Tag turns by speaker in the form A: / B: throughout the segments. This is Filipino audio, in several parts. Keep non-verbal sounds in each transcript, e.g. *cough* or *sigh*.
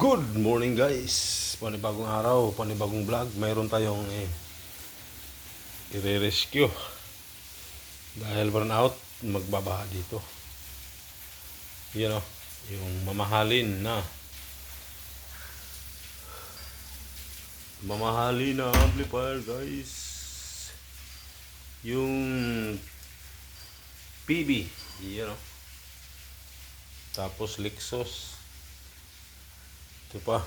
A: Good morning guys! Panibagong araw, panibagong vlog. Mayroon tayong eh, i-rescue. Dahil burn out, magbabaha dito. Yan o, yung mamahalin na. Mamahalin na amplifier guys. Yung PB. Yan o. Tapos Lexus. Ito pa.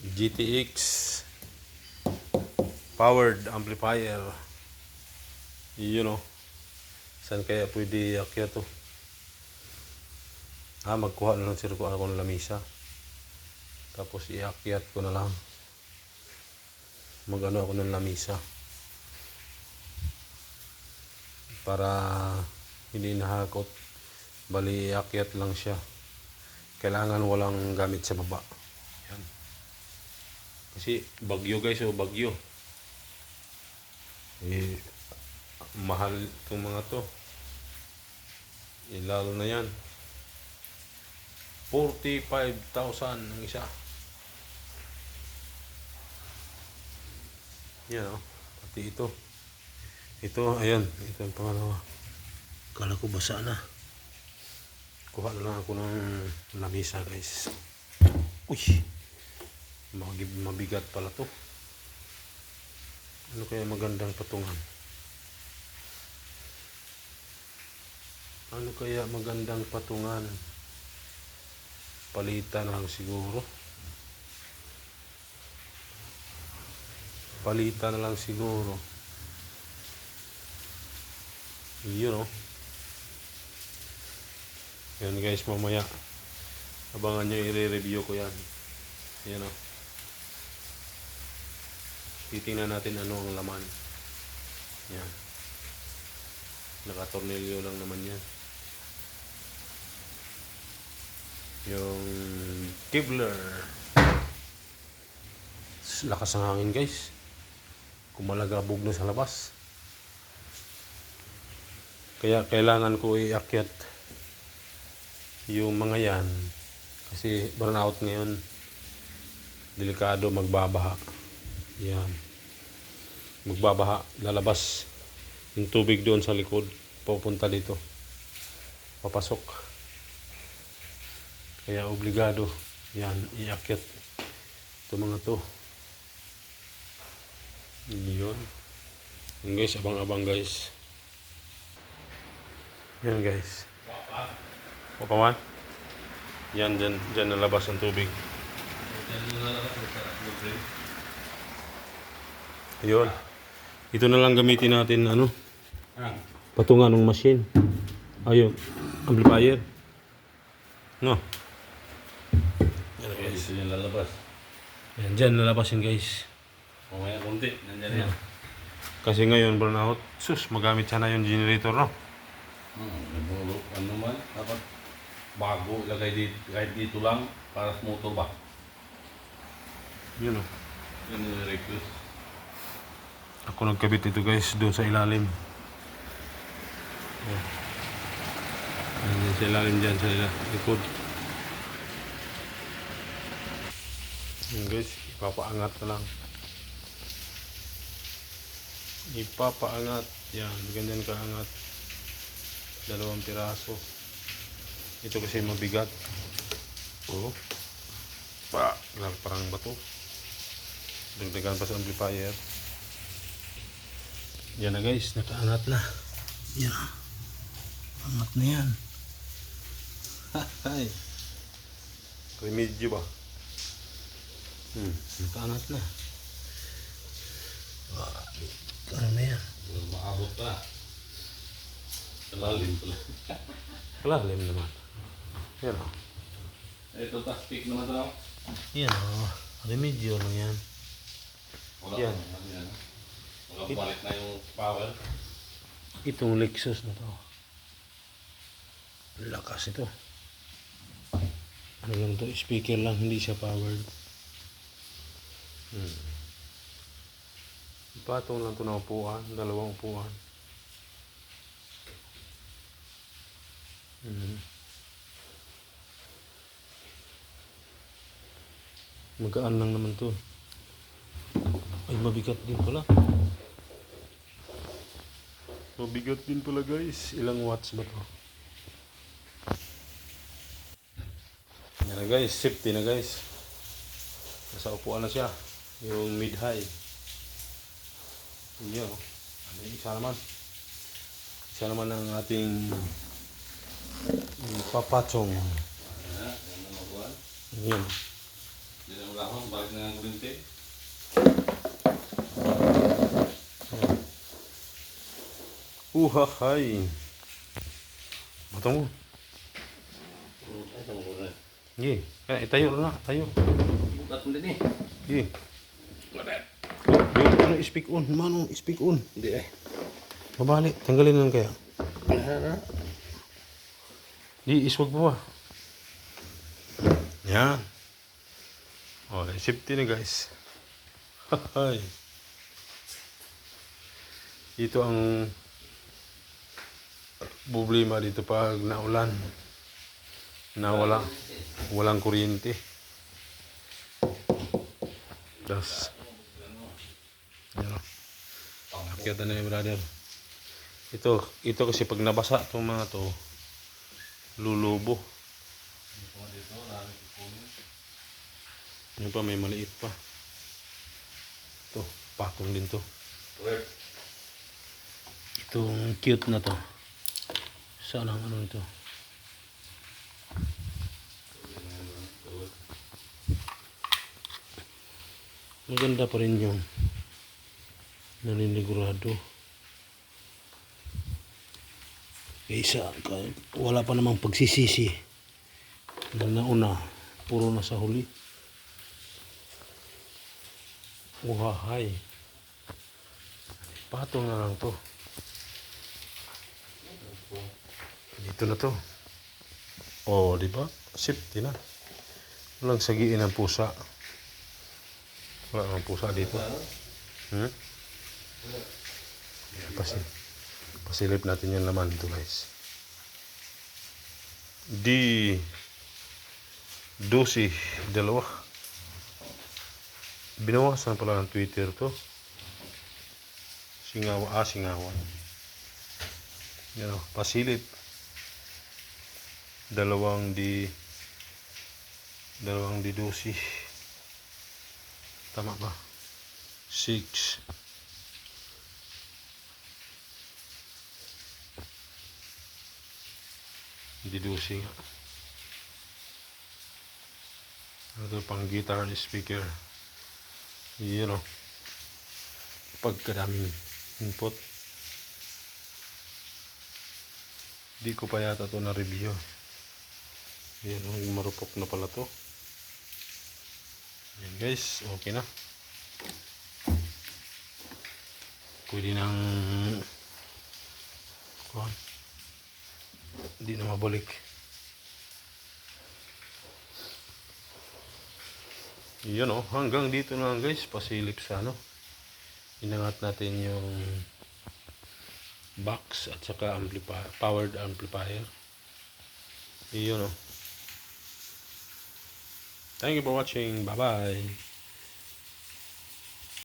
A: GTX powered amplifier. Yun o. Saan kaya pwede akyat to? Ah, magkuha na lang sir ko ako ng lamisa. Tapos iakyat ko na lang. Magano ako ng lamisa. Para hindi nahakot. Bali, iakyat lang siya kailangan walang gamit sa baba. Yan. Kasi bagyo guys, o bagyo. Eh, mahal itong mga to. Eh, lalo na yan. 45,000 ang isa. Yan o. Pati ito. Ito, ayan. Ito ang pangalawa. Kala ko basa na. Kuha na lang ako ng lamisa guys. Uy! Mabigat pala to. Ano kaya magandang patungan? Ano kaya magandang patungan? Palitan lang siguro. Palitan lang siguro. Yun oh. Yan guys, mamaya. Abangan nyo, i-review ko yan. Yan o. Titingnan natin ano ang laman. Yan. Nakatornilyo lang naman yan. Yung Kevlar. Lakas ng hangin guys. Kumalagabog na sa labas. Kaya kailangan ko iakyat yung mga yan. Kasi burnout ngayon. Delikado magbabaha. Yan. Magbabaha lalabas. Yung tubig doon sa likod pupunta dito. Papasok. Kaya obligado yan iakyat ito mga to. Yun. Guys abang abang guys. Yan guys Papawan? Yan, dyan, dyan nalabas ang tubig. Ayun. Ito na lang gamitin natin, ano, patungan ng machine. Ayun, amplifier. No. Yan guys.
B: Ito yung lalabas.
A: Yan, dyan nalabas yun guys.
B: Mamaya konti, nandyan yan.
A: Kasi ngayon, burnout. Sus, magamit sana yung generator, no?
B: Hmm. Ano man, dapat bago ilagay dito, kahit dito lang para sa motor ba?
A: Yun, oh.
B: Yun yung recluse.
A: Ako nagkabit ito guys, doon sa ilalim. Oh. Ayan, sa ilalim dyan, sa likod. Yun guys, ipapaangat na lang. Ipapaangat. Yan, ganyan kaangat. Dalawang piraso. Ito kasi mabigat. Oh. Pa, lang parang bato. Dagdagan pa sa amplifier. Yan na guys, nakaangat na. Yan. Angat na yan. Hay. Remedyo ba? Hmm, nakaangat na. Ah, ano na yan?
B: Maabot pa. Kalalim pala.
A: Kalalim naman. Yan o.
B: Ito pick naman ito.
A: Yan o. Remedyo lang yan.
B: Wala
A: Yan.
B: yan? Makabalik na yung power.
A: Itong Lexus na to. Lakas ito. Ano lang to? Speaker lang, hindi siya powered. Hmm. Patong lang to na upuan. Dalawang upuan. Hmm. Magaan lang naman to. Ay, mabigat din pala. Mabigat din pala guys. Ilang watts ba to? Yan na guys, safety na guys. Nasa upuan na siya. Yung mid-high. Yun yun. Ano isa naman? Isa naman ang ating mm, papatong.
B: Ayan, yan.
A: Yan.
B: Hindi na magahon, balik na ang kurinti.
A: Uhahay. Bato mo.
B: Ay, sa mabuhan.
A: Sige. Kaya tayo na. Tayo.
B: Bukat mo din eh.
A: Sige.
B: Bukat.
A: Di, ano, speak on. Mano, speak on.
B: Hindi eh.
A: Mabalik. Tanggalin na lang kaya.
B: Ano?
A: Di, iswag mo ba? Yan. O, oh, safety na guys. *laughs* Ito ang problema dito pag naulan. Na wala, walang kuryente. Tapos, yan. Nakita na yung brother. Ito, ito kasi pag nabasa itong mga to, lulubo. Yan pa, may maliit pa. Ito, patong din to. Itong cute na to. Saan ang ano ito? Maganda pa rin yung naninigurado. Isa, ka- wala pa namang pagsisisi. Nung nauna, puro na sa huli. Uhahay. Patong na lang to. Dito na to. Oh, di ba? Safety na. Walang sagiin ng pusa. Wala namang pusa dito. Hmm? Yan, pasi pasilip natin yung laman to guys. Di dosi dalawa. Binawasan pala ng Twitter to. Singawa, ah, singawan. Yan o, pasilip. Dalawang di dalawang di dosi. Tama ba? Six. Di dosi nga. Ito pang guitar speaker. Yun o. Pagkadaming input. Di ko pa yata to na-review. Yan, oh, marupok na pala to. Yan guys, okay na. Pwede nang kuhan. Hindi na mabalik. Yun oh, hanggang dito na lang guys, pasilip sa ano. Inangat natin yung box at saka amplifier, powered amplifier. Yun oh. Thank you for watching. Bye-bye.